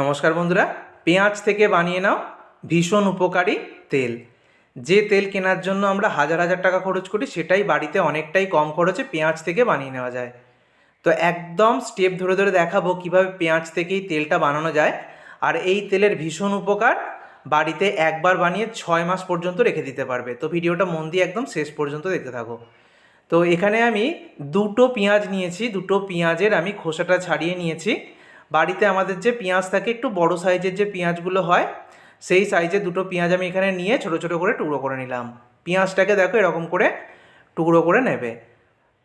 নমস্কার বন্ধুরা, পেঁয়াজ থেকে বানিয়ে নাও ভীষণ উপকারী তেল। যে তেল কেনার জন্য আমরা হাজার হাজার টাকা খরচ করি, সেটাই বাড়িতে অনেকটাই কম খরচে পেঁয়াজ থেকে বানিয়ে নেওয়া যায়। তো একদম স্টেপ ধরে ধরে দেখাবো কীভাবে পেঁয়াজ থেকেই তেলটা বানানো যায়। আর এই তেলের ভীষণ উপকার, বাড়িতে একবার বানিয়ে ছয় মাস পর্যন্ত রেখে দিতে পারবে। তো ভিডিওটা মন দিয়ে একদম শেষ পর্যন্ত দেখতে থাকো। তো এখানে আমি দুটো পেঁয়াজ নিয়েছি, দুটো পেঁয়াজের আমি খোসাটা ছাড়িয়ে নিয়েছি। বাড়িতে আমাদের যে পেঁয়াজ থাকে, একটু বড় সাইজের যে পেঁয়াজগুলো হয়, সেই সাইজের দুটো পেঁয়াজ আমি এখানে নিয়ে ছোটো ছোটো করে টুকরো করে নিলাম। পেঁয়াজটাকে দেখো এরকম করে টুকরো করে নেবে।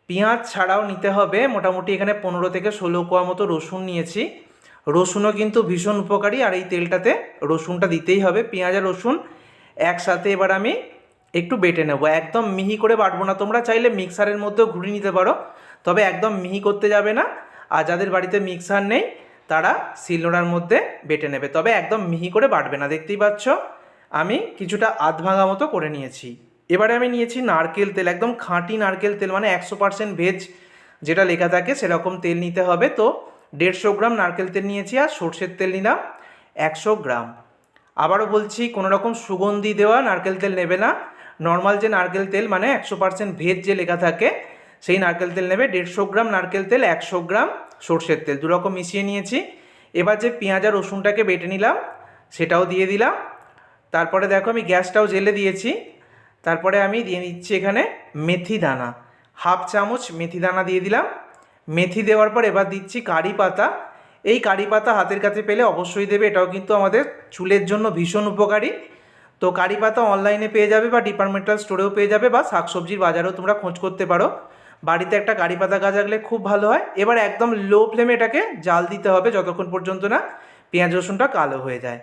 পেঁয়াজ ছাড়াও নিতে হবে মোটামুটি এখানে পনেরো থেকে ষোলো কোয়া মতো রসুন নিয়েছি। রসুনও কিন্তু ভীষণ উপকারী, আর এই তেলটাতে রসুনটা দিতেই হবে। পেঁয়াজ আর রসুন একসাথে এবার আমি একটু বেটে নেব। একদম মিহি করে বাটবো না, তোমরা চাইলে মিক্সারের মধ্যেও ঘুরিয়ে নিতে পারো, তবে একদম মিহি করতে যাবে না। আর যাদের বাড়িতে মিক্সার নেই তারা শিলনোড়ার মধ্যে বেটে নেবে। তবে একদম মিহি করে বাটবে না, দেখতেই পাচ্ছ? আমি কিছুটা আধ ভাঙা মতো করে নিয়েছি। এবারে আমি নিয়েছি নারকেল তেল, একদম খাঁটি নারকেল তেল মানে একশো পার্সেন্ট ভেজ। যেটা লেখা থাকে, সেরকম তেল নিতে হবে। তো দেড়শো গ্রাম নারকেল তেল নিয়েছি আর সর্ষের তেল নিলাম একশো গ্রাম। আবারও বলছি, কোনো রকম সুগন্ধি দেওয়া নারকেল তেল নেবে না। নর্মাল যে নারকেল তেল মানে একশো পার্সেন্ট ভেজ যে লেখা থাকে, সেই নারকেল তেল নেবে। দেড়শো গ্রাম নারকেল তেল, একশো গ্রাম। সর্ষের তেল দু রকম মিশিয়ে নিয়েছি। এবার যে পেঁয়াজ আর রসুনটাকে বেটে নিলাম, সেটাও দিয়ে দিলাম। তারপরে দেখো আমি গ্যাসটাও জেলে দিয়েছি। তারপরে আমি দিয়ে দিচ্ছি এখানে মেথি দানা। হাফ চামচ মেথি দানা দিয়ে দিলাম। মেথি দেওয়ার পর এবার দিচ্ছি কারি পাতা। এই কারি পাতা হাতের কাছে পেলে অবশ্যই দেবে, এটাও কিন্তু আমাদের চুলের জন্য ভীষণ উপকারী। তো কারি পাতা অনলাইনে পেয়ে যাবে বা ডিপার্টমেন্টাল স্টোরেও পেয়ে যাবে বা শাকসবজির বাজারেও তোমরা খোঁজ করতে পারো। বাড়িতে একটা কারি পাতা গাছ রাখলে খুব ভালো হয়। এবার একদম লো ফ্লেমে এটাকে জাল দিতে হবে যতক্ষণ পর্যন্ত না পেঁয়াজ রসুনটা কালো হয়ে যায়।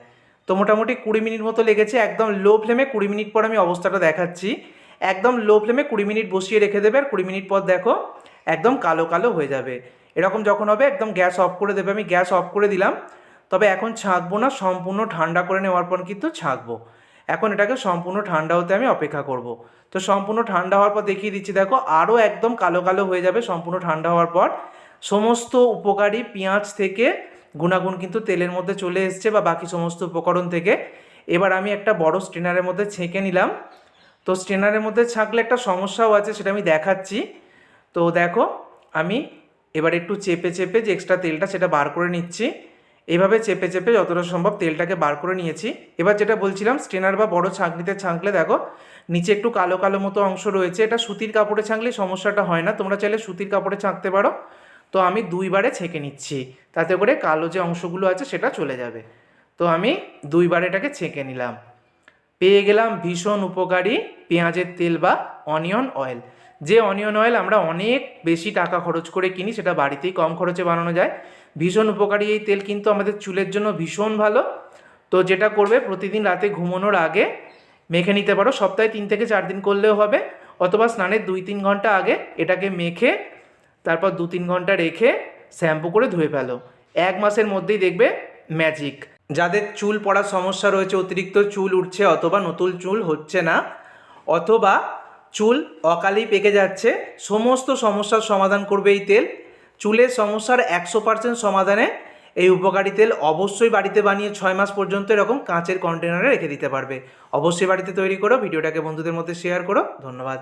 তো মোটামুটি কুড়ি মিনিট মতো লেগেছে, একদম লো ফ্লেমে কুড়ি মিনিট পর আমি অবস্থাটা দেখাচ্ছি। একদম লো ফ্লেমে কুড়ি মিনিট বসিয়ে রেখে দেবে আর কুড়ি মিনিট পর দেখো একদম কালো কালো হয়ে যাবে। এরকম যখন হবে একদম গ্যাস অফ করে দেবে। আমি গ্যাস অফ করে দিলাম। তবে এখন ছাঁকবো না, সম্পূর্ণ ঠান্ডা করে নেওয়ার পর কিন্তু ছাঁকবো। এখন এটাকে সম্পূর্ণ ঠান্ডা হতে আমি অপেক্ষা করব। তো সম্পূর্ণ ঠান্ডা হওয়ার পর দেখিয়ে দিচ্ছি, দেখো আরও একদম কালো কালো হয়ে যাবে সম্পূর্ণ ঠান্ডা হওয়ার পর। সমস্ত উপকারী পেঁয়াজ থেকে গুণাগুণ কিন্তু তেলের মধ্যে চলে এসছে বা বাকি সমস্ত উপকরণ থেকে। এবার আমি একটা বড় স্ট্রেনারের মধ্যে ছেঁকে নিলাম। তো স্ট্রেনারের মধ্যে ছাঁকলে একটা সমস্যাও আছে, সেটা আমি দেখাচ্ছি। তো দেখো, আমি এবার একটু চেপে চেপে যে এক্সট্রা তেলটা সেটা বার করে নিচ্ছি। এভাবে চেপে চেপে যতটা সম্ভব তেলটাকে বার করে নিয়েছি। এবার যেটা বলছিলাম স্ট্রেনার বা বড় ছাঁকনিতে ছাঁকলে দেখো, নিচে একটু কালো কালো মতো অংশ রয়েছে। এটা সুতির কাপড়ে ছাঁকলে সমস্যাটা হয় না, তোমরা চাইলে সুতির কাপড়ে ছাঁকতে পারো। তো আমি দুইবারে ছেঁকে নিচ্ছি, তাতে করে কালো যে অংশগুলো আছে সেটা চলে যাবে। তো আমি দুইবার এটাকে ছেঁকে নিলাম। পেয়ে গেলাম ভীষণ উপকারী পেঁয়াজের তেল বা অনিয়ন অয়েল যে অনিয়ন অয়েল আমরা অনেক বেশি টাকা খরচ করে কিনি, সেটা বাড়িতেই কম খরচে বানানো যায়। ভীষণ উপকারী এই তেল কিন্তু আমাদের চুলের জন্য ভীষণ ভালো। তো যেটা করবে, প্রতিদিন রাতে ঘুমানোর আগে মেখে নিতে পারো। সপ্তাহে তিন থেকে চার দিন করলেও হবে, অথবা স্নানের দুই তিন ঘণ্টা আগে এটাকে মেখে, তারপর দু তিন ঘণ্টা রেখে শ্যাম্পু করে ধুয়ে ফেলো। এক মাসের মধ্যেই দেখবে ম্যাজিক যাদের চুল পড়ার সমস্যা রয়েছে, অতিরিক্ত চুল উঠছে অথবা নতুন চুল হচ্ছে না, অথবা চুল অকালেই পেকে যাচ্ছে, সমস্ত সমস্যার সমাধান করবে এই তেল। চুলের সমস্যার একশো পার্সেন্ট সমাধানে এই উপকারী তেল অবশ্যই বাড়িতে বানিয়ে ছয় মাস পর্যন্ত এরকম কাঁচের কন্টেনারে রেখে দিতে পারবে। অবশ্যই বাড়িতে তৈরি করো, ভিডিওটাকে বন্ধুদের মধ্যে শেয়ার করো। ধন্যবাদ।